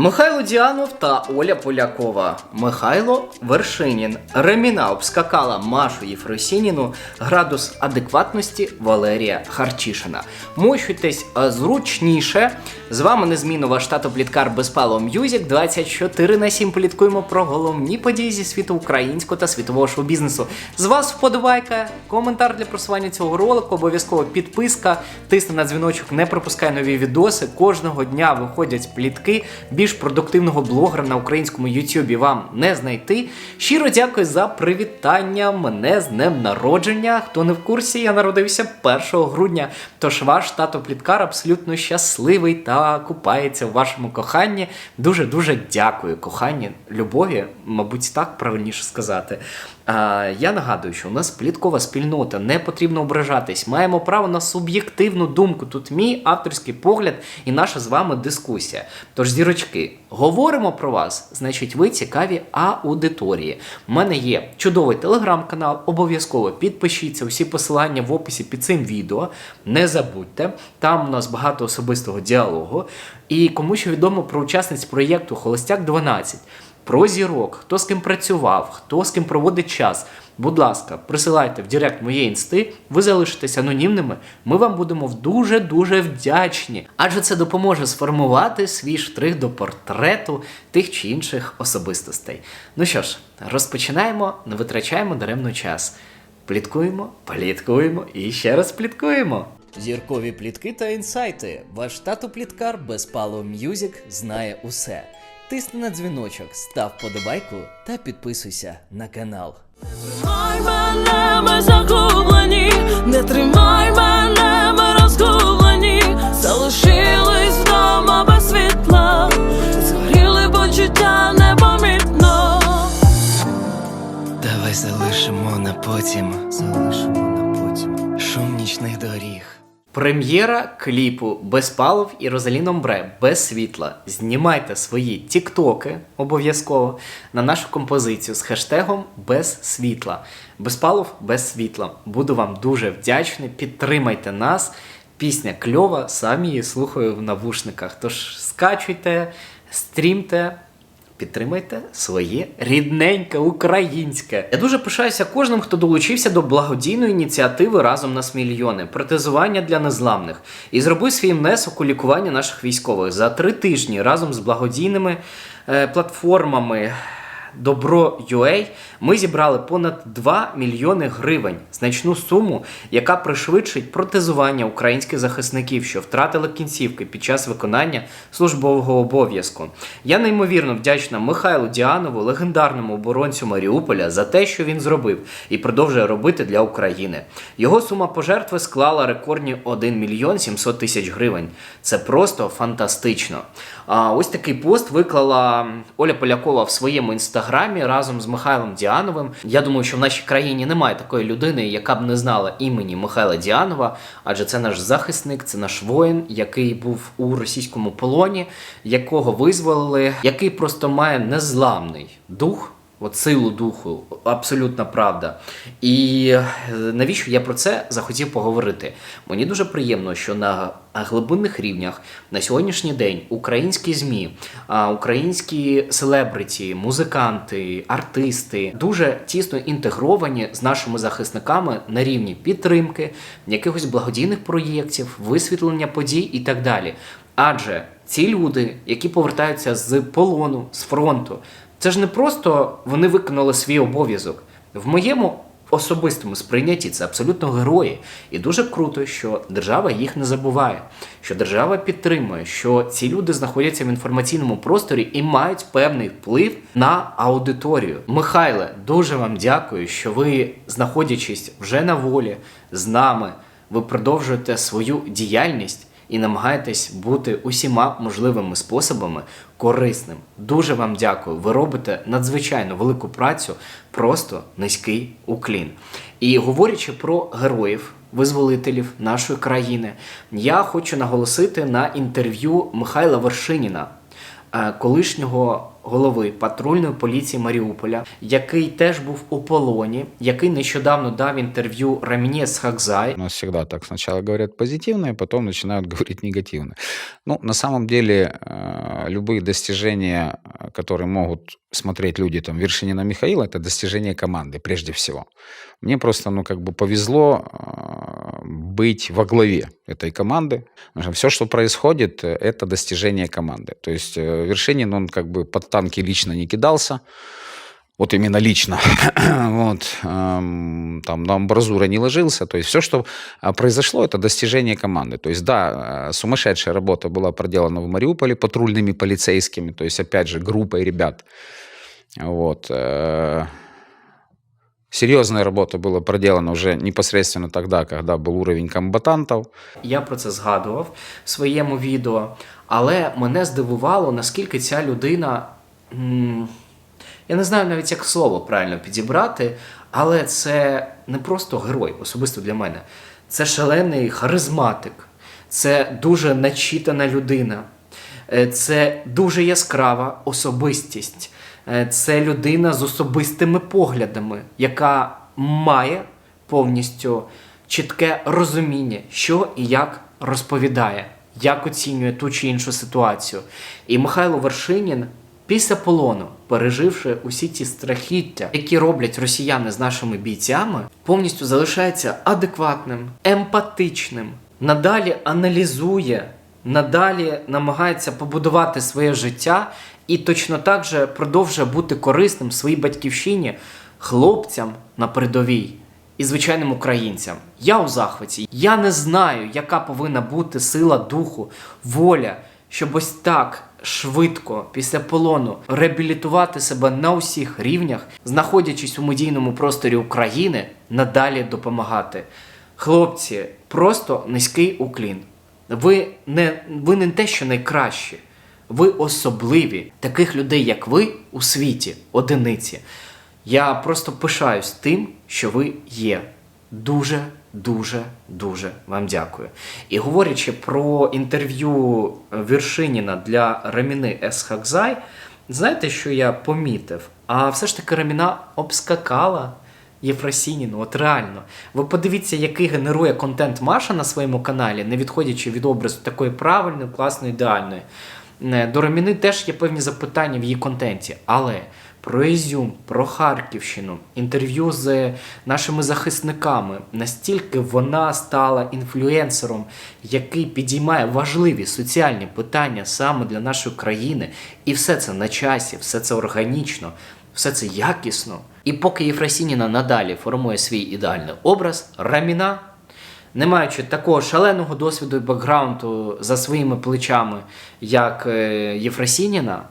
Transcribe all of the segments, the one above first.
Михайло Діанов та Оля Полякова. Михайло Вершинін. Реміна обскакала Машу Єфросініну. Градус адекватності Валерія Харчишина. Мощуйтесь е, зручніше. З вами незмінно ваш тато Пліткар Безпало М'юзік. 24 на 7 пліткуємо про головні події зі світу українського та світового шоу-бізнесу. З вас вподобайка, коментар для просування цього ролику, обов'язково підписка, тисни на дзвіночок, не пропускай нові відоси. Кожного дня виходять плітки. Більш продуктивного блогера на українському Ютубі вам не знайти. Щиро дякую за привітання мене з днем народження. Хто не в курсі, я народився 1 грудня. Тож ваш тато Пліткар абсолютно щасливий та купається в вашому коханні. Дуже дуже дякую, коханні, любові, мабуть, так правильніше сказати. Я нагадую, що у нас пліткова спільнота, не потрібно ображатись. Маємо право на суб'єктивну думку. Тут мій авторський погляд і наша з вами дискусія. Тож, зірочки, говоримо про вас, значить, ви цікаві аудиторії. У мене є чудовий телеграм-канал, обов'язково підпишіться. Усі посилання в описі під цим відео. Не забудьте, там у нас багато особистого діалогу. І кому що відомо про учасниць проєкту Холостяк 12 про зірок, хто з ким працював, хто з ким проводить час. Будь ласка, присилайте в Директ моєї інсти, ви залишитесь анонімними. Ми вам будемо дуже дуже вдячні, адже це допоможе сформувати свій штрих до портрету тих чи інших особистостей. Ну що ж, розпочинаємо, не витрачаємо даремно час. Пліткуємо, пліткуємо і ще раз пліткуємо. Зіркові плітки та інсайти. Ваш тато пліткар Безпало М'юзік знає усе. Тисни на дзвіночок, став подобайку та підписуйся на канал. Тримай мене, ми загублені, не тримай мене, ми розгублені, залишились вдома без світла, згоріли почуття непомітно. Давай залишимо на потім. Прем'єра кліпу Безпалов і Розалін Омбре без світла. Знімайте свої тіктоки обов'язково на нашу композицію з хештегом без світла. Безпалов без світла. Буду вам дуже вдячний. Підтримайте нас. Пісня кльова, самі її слухаю в навушниках. Тож скачуйте, стрімте. Підтримайте своє рідненьке українське. Я дуже пишаюся кожним, хто долучився до благодійної ініціативи разом нас мільйони протезування для незламних і зробив свій внесок у лікування наших військових за три тижні разом з благодійними е, платформами. Добро.ua ми зібрали понад 2 мільйони гривень, значну суму, яка пришвидшить протезування українських захисників, що втратили кінцівки під час виконання службового обов'язку. Я неймовірно вдячна Михайлу Діанову, легендарному оборонцю Маріуполя, за те, що він зробив і продовжує робити для України. Його сума пожертви склала рекордні 1 мільйон 700 тисяч гривень. Це просто фантастично. А ось такий пост виклала Оля Полякова в своєму інстаграмі разом з Михайлом Діановим. Я думаю, що в нашій країні немає такої людини, яка б не знала імені Михайла Діанова, адже це наш захисник, це наш воїн, який був у російському полоні, якого визволили, який просто має незламний дух. От силу духу, абсолютна правда. І е, навіщо я про це захотів поговорити? Мені дуже приємно, що на глибинних рівнях на сьогоднішній день українські змі, українські селебриті, музиканти, артисти дуже тісно інтегровані з нашими захисниками на рівні підтримки, якихось благодійних проєктів, висвітлення подій і так далі. Адже ці люди, які повертаються з полону, з фронту, це ж не просто вони виконали свій обов'язок. В моєму особистому сприйнятті це абсолютно герої. І дуже круто, що держава їх не забуває, що держава підтримує, що ці люди знаходяться в інформаційному просторі і мають певний вплив на аудиторію. Михайле, дуже вам дякую, що ви, знаходячись вже на волі з нами, ви продовжуєте свою діяльність і намагайтесь бути усіма можливими способами корисним. Дуже вам дякую. Ви робите надзвичайно велику працю, просто низький уклін. І говорячи про героїв. Визволителів нашої країни, я хочу наголосити на інтерв'ю Михайла Вершиніна. е, колишнього голови патрульної поліції Маріуполя, який теж був у полоні, який нещодавно дав інтерв'ю Раміне Схакзай. У нас всегда так. Сначала говорят позитивное, потом начинают говорить негативно. Ну, на самом деле, э, любые достижения, э, которые могут смотреть люди, там, Вершинина Михаила, это достижение команды, прежде всего. Мне просто, ну, как бы повезло э, быть во главе этой команды. Все, что происходит, э, это достижение команды. То есть э, Вершинин, он как бы под танки лично не кидался, вот именно лично, вот, эм, там на амбразура не ложился, то есть все, что а, произошло, это достижение команды. То есть, да, э, сумасшедшая работа была проделана в Мариуполе патрульными полицейскими, то есть, опять же, группой ребят. Вот. э, Серьезная работа была проделана уже непосредственно тогда, когда был уровень комбатантов. Я про це згадував в своєму відео, але мене здивувало, наскільки ця людина. я не знаю навіть, як слово правильно підібрати, але це не просто герой, особисто для мене. Це шалений харизматик, це дуже начитана людина, Е, це дуже яскрава особистість. Е, Це людина з особистими поглядами, яка має повністю чітке розуміння, що і як розповідає, як оцінює ту чи іншу ситуацію. І Михайло Вершинін після полону, переживши усі ті страхіття, які роблять росіяни з нашими бійцями, повністю залишається адекватним, емпатичним, надалі аналізує, надалі намагається побудувати своє життя і точно так же продовжує бути корисним своїй батьківщині, хлопцям на передовій і звичайним українцям. Я у захваті. Я не знаю, яка повинна бути сила духу, воля, щоб ось так швидко після полону реабілітувати себе на усіх рівнях, знаходячись у медійному просторі України, надалі допомагати. Хлопці, просто низький уклін. Ви не, ви не те, що найкращі. Ви особливі. Таких людей, як ви, у світі, одиниці. Я просто пишаюсь тим, що ви є. Дуже, дуже, дуже вам дякую. І говорячи про інтерв'ю Вершиніна для Раміни Есхакзай, знаєте, що я помітив? А все ж таки Раміна обскакала Єфросініну, от реально. Ви подивіться, який генерує контент Маша на своєму каналі, не відходячи від образу такої правильної, класної, ідеальної. Е, До Раміни теж є певні запитання в її контенті, але про Ізюм, про Харківщину, інтерв'ю з нашими захисниками, настільки вона стала інфлюенсером, який підіймає важливі соціальні питання саме для нашої країни, і все це на часі, все це органічно, все це якісно. І поки Єфросініна надалі формує свій ідеальний образ, Раміна не маючи такого шаленого досвіду і бекграунду за своїми плечами, як е, Єфросініна,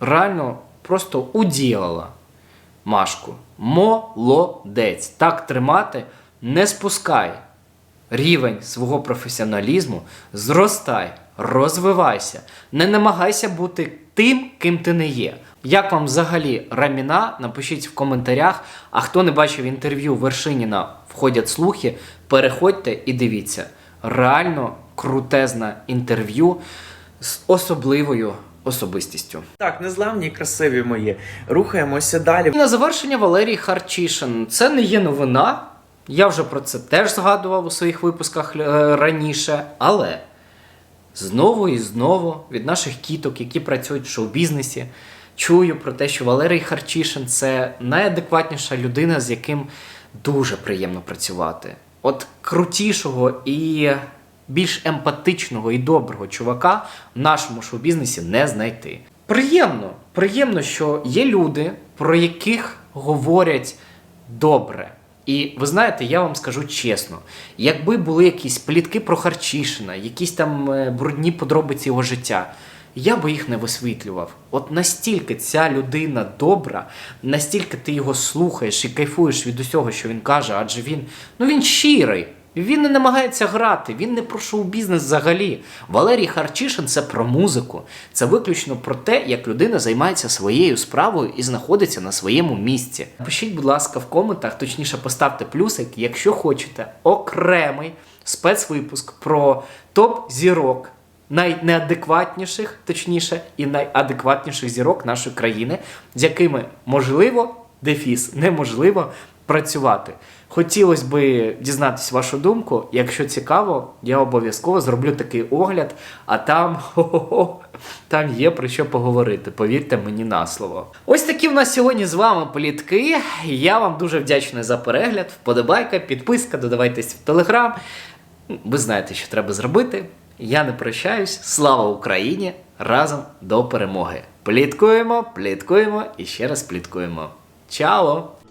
реально просто уділила Машку. Молодець. Так тримати, не спускай рівень свого професіоналізму, зростай, розвивайся, не намагайся бути тим, ким ти не є. Як вам взагалі Раміна? Напишіть в коментарях. А хто не бачив інтерв'ю Вершиніна входять слухи, переходьте і дивіться. Реально крутезне інтерв'ю з особливою особистістю. Так, незламні, і красиві мої. Рухаємося далі. І на завершення Валерій Харчишин. Це не є новина. Я вже про це теж згадував у своїх випусках е, раніше, але знову і знову від наших кіток, які працюють в шоу-бізнесі, чую про те, що Валерій Харчишин це найадекватніша людина, з яким дуже приємно працювати. От крутішого і більш емпатичного і доброго чувака в нашому шоу-бізнесі не знайти. Приємно, приємно, що є люди, про яких говорять добре. І ви знаєте, я вам скажу чесно, якби були якісь плітки про Харчишина, якісь там е, брудні подробиці його життя, я би їх не висвітлював. От настільки ця людина добра, настільки ти його слухаєш і кайфуєш від усього, що він каже, адже він ну він щирий. Він не намагається грати, він не про шоу-бізнес взагалі. Валерій Харчишин це про музику. Це виключно про те, як людина займається своєю справою і знаходиться на своєму місці. Пишіть, будь ласка, в коментах, точніше, поставте плюсик, якщо хочете окремий спецвипуск про топ зірок найнеадекватніших, точніше, і найадекватніших зірок нашої країни, з якими можливо, дефіс, неможливо працювати. Хотілося би дізнатися вашу думку. Якщо цікаво, я обов'язково зроблю такий огляд, а там там є про що поговорити. Повірте мені на слово. Ось такі в нас сьогодні з вами плітки. Я вам дуже вдячний за перегляд. Вподобайка, підписка, додавайтесь в телеграм. Ви знаєте, що треба зробити. Я не прощаюсь. Слава Україні! Разом до перемоги! Пліткуємо, пліткуємо і ще раз пліткуємо. Чао!